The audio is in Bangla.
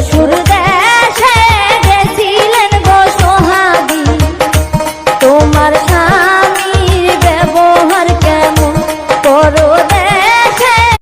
শ্বশুর দেশে